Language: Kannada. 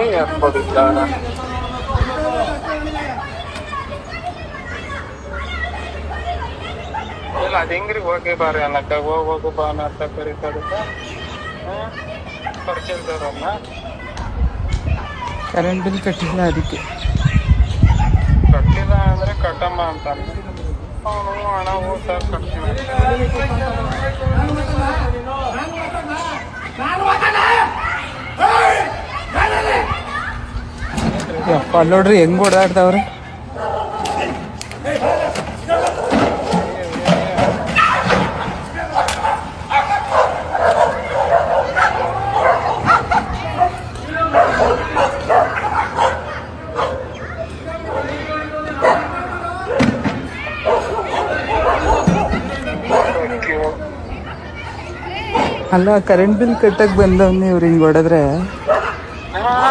ಹಾಕ್ಬೋದಿಲ್ಲ ಇಲ್ಲ ಅದು ಹೆಂಗ್ರಿ ಹೋಗಿ ಬಾರಿ ಅನ್ನಕ್ಕ ಹೋಗ್ ಹೋಗು ಬಾ ಅಂತ ಕರೀತದಕ್ಕ ಪರಿಚಯದವ್ರನ್ನ ಕರೆಂಟ್ ಬಿಲ್ ಕಟ್ಟಿಲ್ಲ ಅದಕ್ಕೆ ಕಟ್ಟಿಲ್ಲ ಅಂದ್ರೆ ಕಟ್ಟಮ್ಮ ಅಂತ ಅವನು ಹಣ ಹೂ ಸರ್ ಕಟ್ತೀನಿ ನೋಡ್ರಿ ಹೆಂಗ್ ಓಡಾಡ್ತಾವ್ರಿ ಅಲ್ಲ ಕರೆಂಟ್ ಬಿಲ್ ಕಟ್ಟಕ್ ಬಂದವ್ನಿ ಇವ್ರು ಹಿಂಗ್ ಹೊಡೆದ್ರೆ